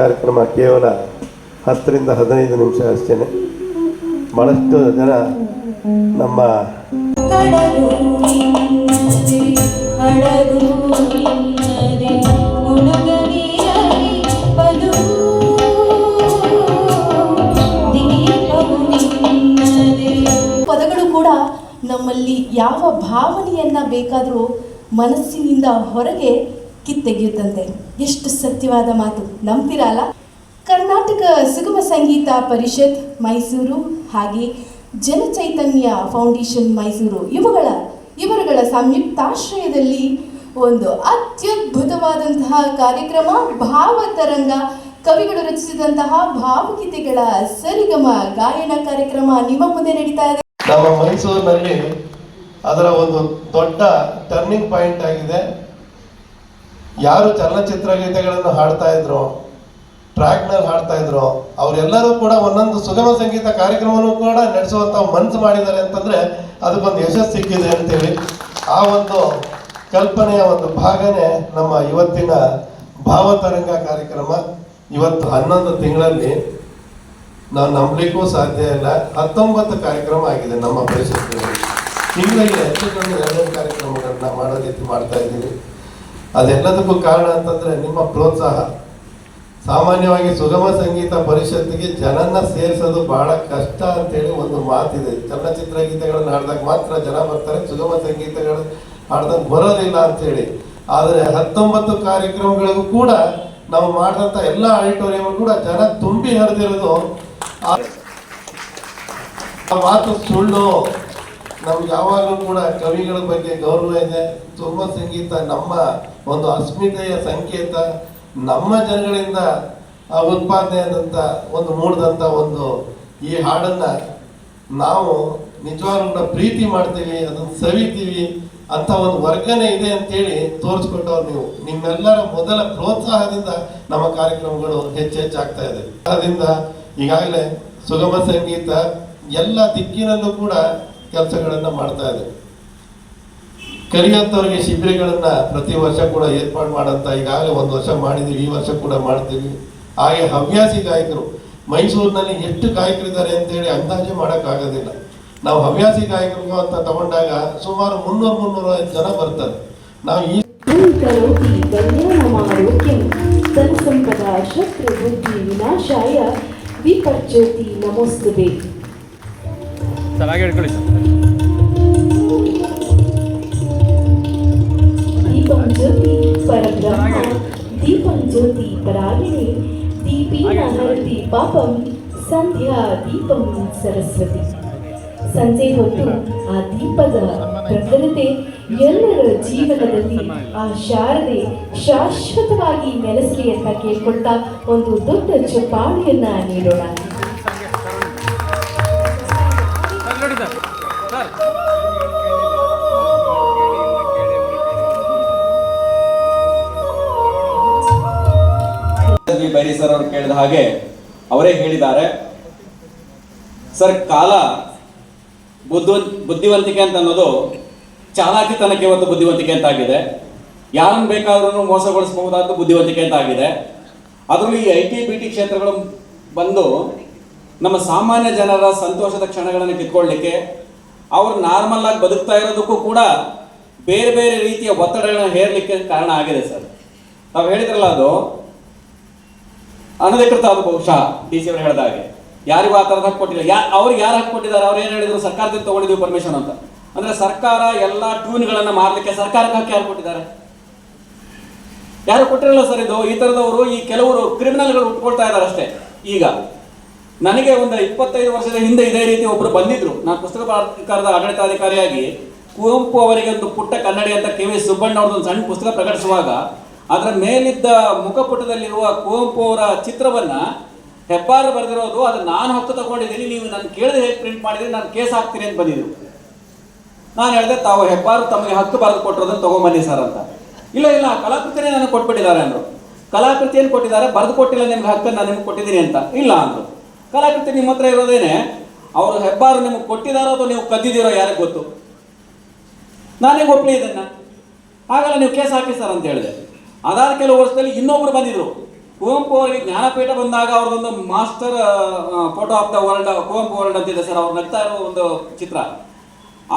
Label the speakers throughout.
Speaker 1: ಕಾರ್ಯಕ್ರಮ ಕೇವಲ ಹತ್ತರಿಂದ ಹದಿನೈದು ನಿಮಿಷ ಅಷ್ಟೇ ಭಾಳಷ್ಟು ಜನ ನಮ್ಮ
Speaker 2: ಪದಗಳು ಕೂಡ ನಮ್ಮಲ್ಲಿ ಯಾವ ಭಾವನೆಯನ್ನ ಬೇಕಾದರೂ ಮನಸ್ಸಿನಿಂದ ಹೊರಗೆ ಕಿತ್ತೆಗೆಯುತ್ತಂತೆ. ಎಷ್ಟು ಸತ್ಯವಾದ ಮಾತು. ನಂಬ್ತಿರಲ್ಲ? ಕರ್ನಾಟಕ ಸುಗಮ ಸಂಗೀತ ಪರಿಷತ್, ಮೈಸೂರು, ಹಾಗೆ ಜನಚೈತನ್ಯ ಫೌಂಡೇಶನ್ ಮೈಸೂರು. ಇವುಗಳ, ಇವರುಗಳ ಸಂಯುಕ್ತಾಶ್ರಯದಲ್ಲಿ ಒಂದು ಅತ್ಯದ್ಭುತವಾದಂತಹ ಕಾರ್ಯಕ್ರಮ ಭಾವತರಂಗ ಕವಿಗಳು ರಚಿಸಿದಂತಹ ಭಾವಗೀತೆಗಳ ಸರಿಗಮ ಗಾಯನ ಕಾರ್ಯಕ್ರಮ ನಿಮ್ಮ ಮುಂದೆ ನಡೀತಾ ಇದೆ.
Speaker 1: ನಮ್ಮ ಮೈಸೂರಿನಲ್ಲಿ ಅದರ ಒಂದು ದೊಡ್ಡ ಟರ್ನಿಂಗ್ ಪಾಯಿಂಟ್ ಆಗಿದೆ. ಯಾರು ಚಲನಚಿತ್ರ ಗೀತೆಗಳನ್ನು ಹಾಡ್ತಾ ಇದ್ರು ಟ್ರ್ಯಾಕ್ನಲ್ಲಿ ಹಾಡ್ತಾ ಇದ್ರು, ಅವರೆಲ್ಲರೂ ಕೂಡ ಒಂದೊಂದು ಸುಗಮ ಸಂಗೀತ ಕಾರ್ಯಕ್ರಮವನ್ನು ಕೂಡ ನಡೆಸುವಂತ ಮನಸ್ಸು ಮಾಡಿದ್ದಾರೆ ಅಂತಂದ್ರೆ ಅದಕ್ಕೊಂದು ಯಶಸ್ಸು ಸಿಕ್ಕಿದೆ ಅಂತೇಳಿ ಆ ಒಂದು ಕಲ್ಪನೆಯ ಒಂದು ಭಾಗನೇ ನಮ್ಮ ಇವತ್ತಿನ ಭಾವತರಂಗ ಕಾರ್ಯಕ್ರಮ. ಇವತ್ತು ಹನ್ನೊಂದು ತಿಂಗಳಲ್ಲಿ ನಾವು ನಂಬಲಿಕ್ಕೂ ಸಾಧ್ಯ ಇಲ್ಲ. ಹತ್ತೊಂಬತ್ತು ಕಾರ್ಯಕ್ರಮ ಆಗಿದೆ ನಮ್ಮ ಪರಿಷತ್ತಿನಲ್ಲಿ ತಿಂಗಳಿಗೆ ಹೆಚ್ಚು ಕಮ್ಮಿ ಎರಡೆರಡು ಕಾರ್ಯಕ್ರಮಗಳನ್ನ ಮಾಡೋದಿತ್ತು ಮಾಡ್ತಾ ಇದ್ದೀವಿ. ಅದೆಲ್ಲದಕ್ಕೂ ಕಾರಣ ಅಂತಂದ್ರೆ ನಿಮ್ಮ ಪ್ರೋತ್ಸಾಹ. ಸಾಮಾನ್ಯವಾಗಿ ಸುಗಮ ಸಂಗೀತ ಪರಿಷತ್ತಿಗೆ ಜನನ್ನ ಸೇರಿಸೋದು ಬಹಳ ಕಷ್ಟ ಅಂತೇಳಿ ಒಂದು ಮಾತಿದೆ. ಚಲನಚಿತ್ರ ಗೀತೆಗಳನ್ನು ಹಾಡಿದಾಗ ಮಾತ್ರ ಜನ ಬರ್ತಾರೆ, ಸುಗಮ ಸಂಗೀತಗಳು ಹಾಡ್ದಾಗ ಬರೋದಿಲ್ಲ ಅಂತೇಳಿ. ಆದರೆ ಹತ್ತೊಂಬತ್ತು ಕಾರ್ಯಕ್ರಮಗಳಿಗೂ ಕೂಡ ನಾವು ಮಾಡಿದಂಥ ಎಲ್ಲ ಆಡಿಟೋರಿಯಂ ಕೂಡ ಜನ ತುಂಬಿ ಹರಿದಿರೋದು ಆ ಮಾತು ಸುಳ್ಳು. ನಮ್ಗೆ ಯಾವಾಗಲೂ ಕೂಡ ಕವಿಗಳ ಬಗ್ಗೆ ಗೌರವ ಇದೆ. ಸುಗಮ ಸಂಗೀತ ನಮ್ಮ ಒಂದು ಅಸ್ಮಿತೆಯ ಸಂಕೇತ ನಮ್ಮ ಜನಗಳಿಂದ ಉತ್ಪಾದನೆ ಆದಂಥ ಒಂದು ಮೂಡಿದಂಥ ಒಂದು ಈ ಹಾಡನ್ನ ನಾವು ನಿಜವಾಗ್ಲೂ ಪ್ರೀತಿ ಮಾಡ್ತೀವಿ, ಅದನ್ನು ಸವಿತೀವಿ ಅಂತ ಒಂದು ವರ್ಗನೆ ಇದೆ ಅಂತೇಳಿ ತೋರಿಸ್ಕೊಟ್ಟವ್ರು ನೀವು. ನಿಮ್ಮೆಲ್ಲರ ಮೊದಲ ಪ್ರೋತ್ಸಾಹದಿಂದ ನಮ್ಮ ಕಾರ್ಯಕ್ರಮಗಳು ಹೆಚ್ಚೆಚ್ಚಾಗ್ತಾ ಇದೆ. ಅದರಿಂದ ಈಗಾಗಲೇ ಸುಗಮ ಸಂಗೀತ ಎಲ್ಲ ದಿಕ್ಕಿನಲ್ಲೂ ಕೂಡ ಕೆಲಸಗಳನ್ನು ಮಾಡ್ತಾ ಇದೆ. ಕಲಿಯಂಥವ್ರಿಗೆ ಶಿಬಿರಗಳನ್ನ ಪ್ರತಿ ವರ್ಷ ಕೂಡ ಏರ್ಪಾಡು ಮಾಡಂತ ಈಗಾಗಲೇ ಒಂದು ವರ್ಷ ಮಾಡಿದೀವಿ, ಈ ವರ್ಷ ಕೂಡ ಮಾಡ್ತೀವಿ. ಹಾಗೆ ಹವ್ಯಾಸಿ ಗಾಯಕರು, ಮೈಸೂರಿನಲ್ಲಿ ಎಷ್ಟು ಗಾಯಕರಿದ್ದಾರೆ ಅಂತೇಳಿ ಅಂದಾಜು ಮಾಡೋಕ್ಕಾಗೋದಿಲ್ಲ. ನಾವು ಹವ್ಯಾಸಿ ಗಾಯಕರು ಅಂತ ತಗೊಂಡಾಗ ಸುಮಾರು ಮುನ್ನೂರು ಮುನ್ನೂರ ಜನ ಬರ್ತಾರೆ ನಾವು ಈ
Speaker 3: ಚೆನ್ನಾಗಿ ಹೇಳ್ಕೊಳ್ಳಿ
Speaker 4: ಜ್ಯೋತಿ ಪರಬ್ರಹ್ಮ, ದೀಪಂ ಜ್ಯೋತಿ ಪರಾಗಿಣಿ ದೀಪೀನ ಪಾಪಂ, ಸಂಧ್ಯಾ ದೀಪಂ ಸರಸ್ವತಿ. ಸಂಜೆ ಹೊತ್ತು ಆ ದೀಪದ ಪ್ರಖರತೆ ಎಲ್ಲರ ಜೀವನದಲ್ಲಿ ಆ ಶಾರದೆ ಶಾಶ್ವತವಾಗಿ ನೆಲೆಸಲಿ ಅಂತ ಕೇಳ್ಕೊಳ್ತಾ ಒಂದು ದೊಡ್ಡ ಚಪ್ಪಾಳಿಯನ್ನ ನೀಡೋಣ.
Speaker 5: ಬೈರಿ ಸರ್ ಅವರು ಕೇಳಿದ ಹಾಗೆ ಅವರೇ ಹೇಳಿದ್ದಾರೆ. ಸರ್ ಕಾಲ ಬುದ್ಧ ಬುದ್ಧಿವಂತಿಕೆ ಅಂತ ಅನ್ನೋದು ಚಾಲಾಕಿತನಕ್ಕೆ ಇವತ್ತು ಬುದ್ಧಿವಂತಿಕೆ ಅಂತ ಆಗಿದೆ. ಯಾರನ್ನು ಬೇಕಾದ್ರೂ ಮೋಸಗೊಳಿಸಬಹುದಾದ ಬುದ್ಧಿವಂತಿಕೆ ಅಂತ ಆಗಿದೆ. ಅದರಲ್ಲಿ ಈ ಐ ಟಿ ಬಿ ಟಿ ಕ್ಷೇತ್ರಗಳು ಬಂದು ನಮ್ಮ ಸಾಮಾನ್ಯ ಜನರ ಸಂತೋಷದ ಕ್ಷಣಗಳನ್ನು ಕಿತ್ಕೊಳ್ಳಿಕ್ಕೆ ಅವರು ನಾರ್ಮಲ್ ಆಗಿ ಬದುಕ್ತಾ ಇರೋದಕ್ಕೂ ಕೂಡ ಬೇರೆ ಬೇರೆ ರೀತಿಯ ಒತ್ತಡಗಳನ್ನ ಹೇರಲಿಕ್ಕೆ ಕಾರಣ ಆಗಿದೆ ಸರ್ ತಾವು ಹೇಳಿದ್ರಲ್ಲ ಅದು ಅನಧಿಕೃತ ಅದು ಬಹುಶಃ ಡಿ ಸಿ ಅವರು ಹೇಳಿದ ಹಾಗೆ. ಯಾರಿಗೂ ಆ ಥರದ ಹಕ್ಕು ಕೊಟ್ಟಿಲ್ಲ ಯಾ ಅವ್ರಿಗೆ ಯಾರು ಹಕ್ಕು ಕೊಟ್ಟಿದ್ದಾರೆ ಅವ್ರು ಏನು ಹೇಳಿದ್ರು? ಸರ್ಕಾರದಿಂದ ತಗೊಂಡಿದ್ದೀವಿ ಪರ್ಮಿಷನ್ ಅಂತ. ಅಂದ್ರೆ ಸರ್ಕಾರ ಎಲ್ಲ ಟ್ಯೂನ್ಗಳನ್ನ ಮಾರಲಿಕ್ಕೆ ಸರ್ಕಾರಕ್ಕೆ ಹಾಕಿ ಯಾರು ಕೊಟ್ಟಿದ್ದಾರೆ? ಯಾರು ಕೊಟ್ಟಿರಲ್ಲ ಸರ್ ಇದು? ಈ ಥರದವರು ಈ ಕೆಲವರು ಕ್ರಿಮಿನಲ್ಗಳು ಉಟ್ಕೊಳ್ತಾ ಇದ್ದಾರೆ ಅಷ್ಟೇ. ಈಗ ನನಗೆ ಒಂದು ಇಪ್ಪತ್ತೈದು ವರ್ಷದ ಹಿಂದೆ ಇದೇ ರೀತಿ ಒಬ್ಬರು ಬಂದಿದ್ರು. ನಾನು ಪುಸ್ತಕ ಪ್ರಾಧಿಕಾರದ ಆಡಳಿತಾಧಿಕಾರಿಯಾಗಿ ಕುವೆಂಪು ಅವರಿಗೆ ಒಂದು ಪುಟ್ಟ ಕನ್ನಡಿ ಅಂತ ಕೆ ವಿ ಸುಬ್ಬಣ್ಣ ಅವ್ರದ್ದು ಒಂದು ಸಣ್ಣ ಪುಸ್ತಕ ಪ್ರಕಟಿಸುವಾಗ ಅದರ ಮೇಲಿದ್ದ ಮುಖಪುಟದಲ್ಲಿರುವ ಕುವೆಂಪು ಅವರ ಚಿತ್ರವನ್ನ ಹೆಬ್ಬಾರ ಬರೆದಿರೋದು, ಅದು ನಾನು ಹಕ್ಕು ತಗೊಂಡಿದ್ದೀನಿ, ನೀವು ನಾನು ಕೇಳಿದ್ರೆ ಹೇಗೆ ಪ್ರಿಂಟ್ ಮಾಡಿದ್ರೆ, ನಾನು ಕೇಸ್ ಹಾಕ್ತೀನಿ ಅಂತ ಬಂದಿದ್ರು ನಾನು ಹೇಳಿದೆ, ತಾವು ಹೆಬ್ಬಾರು ತಮಗೆ ಹತ್ತು ಬರೆದು ಕೊಟ್ಟಿರೋದನ್ನು ತಗೊಂಬನ್ನಿ ಸರ್ ಅಂತ. ಇಲ್ಲ ಇಲ್ಲ, ಕಲಾಕೃತಿನೇ ನನಗೆ ಕೊಟ್ಬಿಟ್ಟಿದ್ದಾರೆ ಅಂದ್ರು. ಕಲಾಕೃತಿಯನ್ನು ಕೊಟ್ಟಿದ್ದಾರೆ? ಬರೆದು ಕೊಟ್ಟಿಲ್ಲ, ನಿಮ್ಗೆ ಹಕ್ಕನ್ನು ನಾನು ನಿಮ್ಗೆ ಕೊಟ್ಟಿದ್ದೀನಿ ಅಂತ. ಇಲ್ಲ ಅಂದ್ರು. ಕಲಾಕೃತಿ ನಿಮ್ಮ ಹತ್ರ ಇರೋದೇನೆ, ಅವರು ಹೆಬ್ಬಾರು ನಿಮಗೆ ಕೊಟ್ಟಿದ್ದಾರೋ ಅಥವಾ ನೀವು ಕದ್ದಿದ್ದೀರೋ ಯಾರಿಗೆ ಗೊತ್ತು? ನಾನೇ ಒಪ್ಲಿ ಇದನ್ನ? ಹಾಗಲ್ಲ ನೀವು ಕೇಸ್ ಹಾಕಿ ಸರ್ ಅಂತ ಹೇಳಿದೆ. ಅದಾದ ಕೆಲವು ವರ್ಷದಲ್ಲಿ ಇನ್ನೊಬ್ರು ಬಂದಿದ್ರು. ಕುವೆಂಪು ಅವರಿಗೆ ಜ್ಞಾನಪೀಠ ಬಂದಾಗ ಅವ್ರದೊಂದು master photo of the world, Kuvempu world ಅಂತಿದೆ ಸರ್, ಅವ್ರು ನಗ್ತಾ ಇರೋ ಒಂದು ಚಿತ್ರ.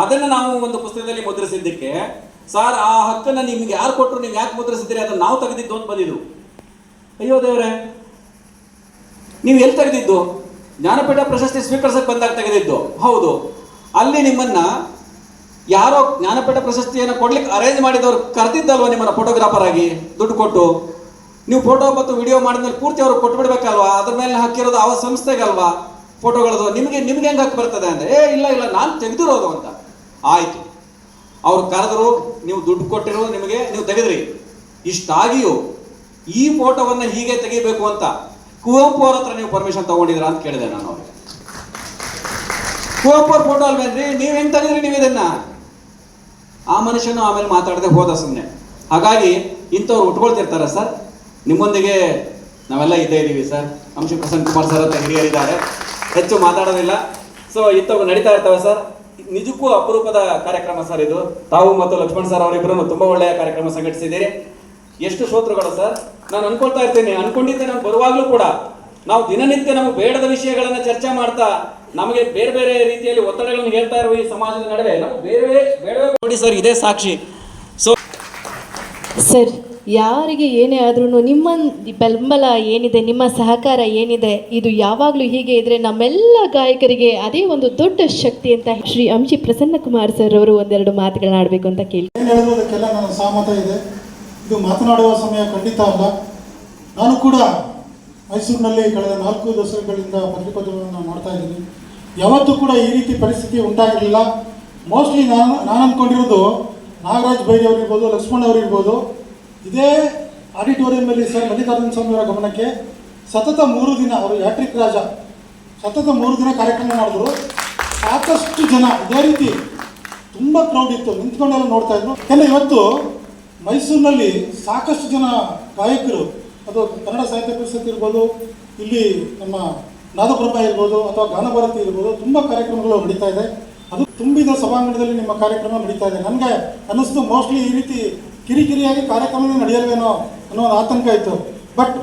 Speaker 5: ಅದನ್ನು ನಾವು ಒಂದು ಪುಸ್ತಕದಲ್ಲಿ ಮುದ್ರಿಸಿದ್ದಕ್ಕೆ, ಸರ್, ಆ ಹಕ್ಕನ್ನು ನಿಮ್ಗೆ ಯಾರು ಕೊಟ್ಟರು ನೀವು ಯಾಕೆ ಮುದ್ರಿಸಿದ್ದೀರಿ? ಅದನ್ನು ನಾವು ತೆಗೆದಿದ್ದು ಅಂತ ಬಂದಿದ್ದು ಅಯ್ಯೋ ದೇವ್ರೆ, ನೀವು ಎಲ್ಲಿ ತೆಗೆದಿದ್ದು? ಜ್ಞಾನಪೀಠ ಪ್ರಶಸ್ತಿ ಸ್ವೀಕರಿಸಕ್ಕೆ ಬಂದಾಗ ತೆಗೆದಿದ್ದು. ಹೌದು. ಅಲ್ಲಿ ನಿಮ್ಮನ್ನ ಯಾರೋ ಜ್ಞಾನಪೀಠ ಪ್ರಶಸ್ತಿಯನ್ನು ಕೊಡ್ಲಿಕ್ಕೆ ಅರೇಂಜ್ ಮಾಡಿದವರು ಕರೆದಿದ್ದಲ್ವ ನಿಮ್ಮ ಫೋಟೋಗ್ರಾಫರ್ ಆಗಿ? ದುಡ್ಡು ಕೊಟ್ಟು. ನೀವು ಫೋಟೋ ಮತ್ತು ವಿಡಿಯೋ ಮಾಡಿದ್ಮೇಲೆ ಪೂರ್ತಿ ಅವ್ರಿಗೆ ಕೊಟ್ಟು ಬಿಡ್ಬೇಕಲ್ವಾ ಅದ್ರ ಮೇಲೆ ಹಾಕಿರೋದು ಆ ಸಂಸ್ಥೆಗಲ್ವಾ? ಫೋಟೋಗಳದು ನಿಮಗೆ, ನಿಮ್ಗೆ ಹೆಂಗೆ ಹಾಕಿ ಬರ್ತದೆ ಅಂದರೆ, ಏ, ಇಲ್ಲ ಇಲ್ಲ, ನಾನು ತೆಗೆದಿರೋದು ಅಂತ. ಆಯಿತು. ಅವ್ರು ಕರೆದ್ರು, ನೀವು ದುಡ್ಡು ಕೊಟ್ಟಿರೋ ನಿಮಗೆ, ನೀವು ತೆಗೆದ್ರಿ. ಇಷ್ಟಾಗಿಯೂ ಈ ಫೋಟೋವನ್ನು ಹೀಗೆ ತೆಗಿಬೇಕು ಅಂತ ಕುವೆಂಪು ಅವ್ರ ಹತ್ರ ನೀವು ಪರ್ಮಿಷನ್ ತಗೊಂಡಿದ್ರ ಅಂತ ಕೇಳಿದೆ ನಾನು ಅವ್ರಿಗೆ. ಕುವೆಂಪು ಅವ್ರ ಫೋಟೋ ಅಲ್ವೇನ್ರಿ? ನೀವು ಹೆಂಗೆ ತೆಗೆದ್ರಿ ನೀವು ಇದನ್ನ? ಆ ಮನುಷ್ಯನು ಆಮೇಲೆ ಮಾತಾಡದೆ ಹೋದ ಸುಮ್ಮನೆ ಹಾಗಾಗಿ ಇಂಥವ್ರು ಉಟ್ಕೊಳ್ತಿರ್ತಾರೆ ಸರ್. ನಿಮ್ಮೊಂದಿಗೆ ನಾವೆಲ್ಲ ಇದ್ದೇ ಇದ್ದೀವಿ ಸರ್. ಅಂಶು ಪ್ರಸನ್ನ ಕುಮಾರ್ ಸರ್ ಅಂತ ಹಿರಿಯರಿದ್ದಾರೆ. ಹೆಚ್ಚು ಮಾತಾಡೋದಿಲ್ಲ. ಸೊ ಇಂಥವು ನಡೀತಾ ಇರ್ತವೆ ಸರ್. ನಿಜಕ್ಕೂ ಅಪರೂಪದ ಕಾರ್ಯಕ್ರಮ ಸರ್ ಇದು. ತಾವು ಮತ್ತು ಲಕ್ಷ್ಮಣ್ ಸರ್ ಅವರಿಬ್ಬರು ತುಂಬಾ ಒಳ್ಳೆಯ ಕಾರ್ಯಕ್ರಮ ಸಂಘಟಿಸಿದ್ದೀರಿ. ಎಷ್ಟು ಶ್ರೋತೃಗಳು ಸರ್? ನಾನು ಅನ್ಕೊಳ್ತಾ ಇರ್ತೀನಿ. ಅನ್ಕೊಂಡಿದ್ದೆ ನಾನು ಬರುವಾಗಲೂ ಕೂಡ. ನಾವು ದಿನನಿತ್ಯ ನಮಗೆ ಬೇಡದ ವಿಷಯಗಳನ್ನು ಚರ್ಚೆ ಮಾಡ್ತಾ ನಮಗೆ ಬೇರೆ ಬೇರೆ ರೀತಿಯಲ್ಲಿ ಒತ್ತಡಗಳನ್ನು ಹೇಳ್ತಾ ಇರುವ ಈ ಸಮಾಜದ ನಡುವೆ ನಮಗೆ ಬೇರೆ ಬೇರೆ ನೋಡಿ ಸರ್ ಇದೇ ಸಾಕ್ಷಿ. ಸೊ
Speaker 4: ಸರ್ ಯಾರಿಗೆ ಏನೇ ಆದ್ರೂ ನಿಮ್ಮ ಬೆಂಬಲ ಏನಿದೆ ನಿಮ್ಮ ಸಹಕಾರ ಏನಿದೆ ಇದು ಯಾವಾಗಲೂ ಹೀಗೆ ಇದ್ರೆ ನಮ್ಮೆಲ್ಲ ಗಾಯಕರಿಗೆ ಅದೇ ಒಂದು ದೊಡ್ಡ ಶಕ್ತಿ ಅಂತ ಶ್ರೀ ಅಂಶಿ ಪ್ರಸನ್ನ ಕುಮಾರ್ ಸರ್ ಅವರು ಒಂದೆರಡು ಮಾತುಗಳನ್ನ ಆಡಬೇಕು ಅಂತ ಕೇಳಿ.
Speaker 6: ಹೇಳುವುದಕ್ಕೆಲ್ಲ ಅದಕ್ಕೆಲ್ಲ ನನ್ನ ಸಹಮತ ಇದೆ. ಇದು ಮಾತನಾಡುವ ಸಮಯ ಖಂಡಿತ ಅಲ್ಲ. ನಾನು ಕೂಡ ಮೈಸೂರಿನಲ್ಲಿ ಕಳೆದ ನಾಲ್ಕು ದಶಕಗಳಿಂದ ಪತ್ರಿಕೋದ್ಯಮವನ್ನು ಮಾಡ್ತಾ ಇದ್ದೀನಿ. ಯಾವತ್ತೂ ಕೂಡ ಈ ರೀತಿ ಪರಿಸ್ಥಿತಿ ಉಂಟಾಗಿರಲಿಲ್ಲ. ಮೋಸ್ಟ್ಲಿ ನಾನು ನಾನು ಅಂದ್ಕೊಂಡಿರೋದು ನಾಗರಾಜ್ ಬೈರಿ ಅವರಿರ್ಬೋದು, ಲಕ್ಷ್ಮಣ್ ಅವರಿರ್ಬೋದು, ಇದೇ ಆಡಿಟೋರಿಯಂನಲ್ಲಿ ಸರ್ ಮಲ್ಲಿಕಾರ್ಜುನ ಸ್ವಾಮಿ ಅವರ ಗಮನಕ್ಕೆ ಸತತ ಮೂರು ದಿನ ಅವರು ಯಾಟ್ರಿಕ್ ರಾಜ ಸತತ ಮೂರು ದಿನ ಕಾರ್ಯಕ್ರಮ ಮಾಡಿದ್ರು. ಸಾಕಷ್ಟು ಜನ ಇದೇ ರೀತಿ ತುಂಬ ಕ್ರೌಡ್ ಇತ್ತು, ನಿಂತ್ಕೊಂಡೆಲ್ಲ ನೋಡ್ತಾ ಇದ್ರು. ಯಾಕಂದರೆ ಇವತ್ತು ಮೈಸೂರಿನಲ್ಲಿ ಸಾಕಷ್ಟು ಜನ ಗಾಯಕರು, ಅದು ಕನ್ನಡ ಸಾಹಿತ್ಯ ಪರಿಷತ್ ಇರ್ಬೋದು, ಇಲ್ಲಿ ನಮ್ಮ ನಾದಬ್ರಹ್ಮ ಇರ್ಬೋದು ಅಥವಾ ಗಾನಭಾರತಿ ಇರ್ಬೋದು, ತುಂಬ ಕಾರ್ಯಕ್ರಮಗಳು ನಡೀತಾ ಇದೆ. ಅದು ತುಂಬಿದ ಸಭಾಂಗಣದಲ್ಲಿ ನಿಮ್ಮ ಕಾರ್ಯಕ್ರಮ ನಡೀತಾ ಇದೆ. ನನಗೆ ಅನ್ನಿಸ್ತು ಮೋಸ್ಟ್ಲಿ ಈ ರೀತಿ ಕಿರಿಕಿರಿಯಾಗಿ ಕಾರ್ಯಕ್ರಮವೇ ನಡೆಯಲ್ವೇನೋ ಅನ್ನೋ ಒಂದು ಆತಂಕ ಇತ್ತು. ಬಟ್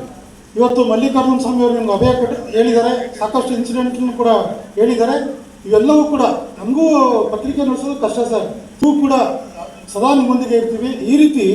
Speaker 6: ಇವತ್ತು ಮಲ್ಲಿಕಾರ್ಜುನ ಸ್ವಾಮಿ ಅವರು ನಿಮ್ಗೆ ಅಭಯ ಕೊಟ್ಟು ಹೇಳಿದ್ದಾರೆ. ಸಾಕಷ್ಟು ಇನ್ಸಿಡೆಂಟ್ನು ಕೂಡ ಹೇಳಿದ್ದಾರೆ. ಇವೆಲ್ಲವೂ ಕೂಡ ನಮಗೂ ಪತ್ರಿಕೆ ನಡೆಸೋದು ಕಷ್ಟ ಸರ್. ನೀವು ಕೂಡ ಸದಾ ನಿಮ್ಮೊಂದಿಗೆ ಇರ್ತೀವಿ. ಈ ರೀತಿ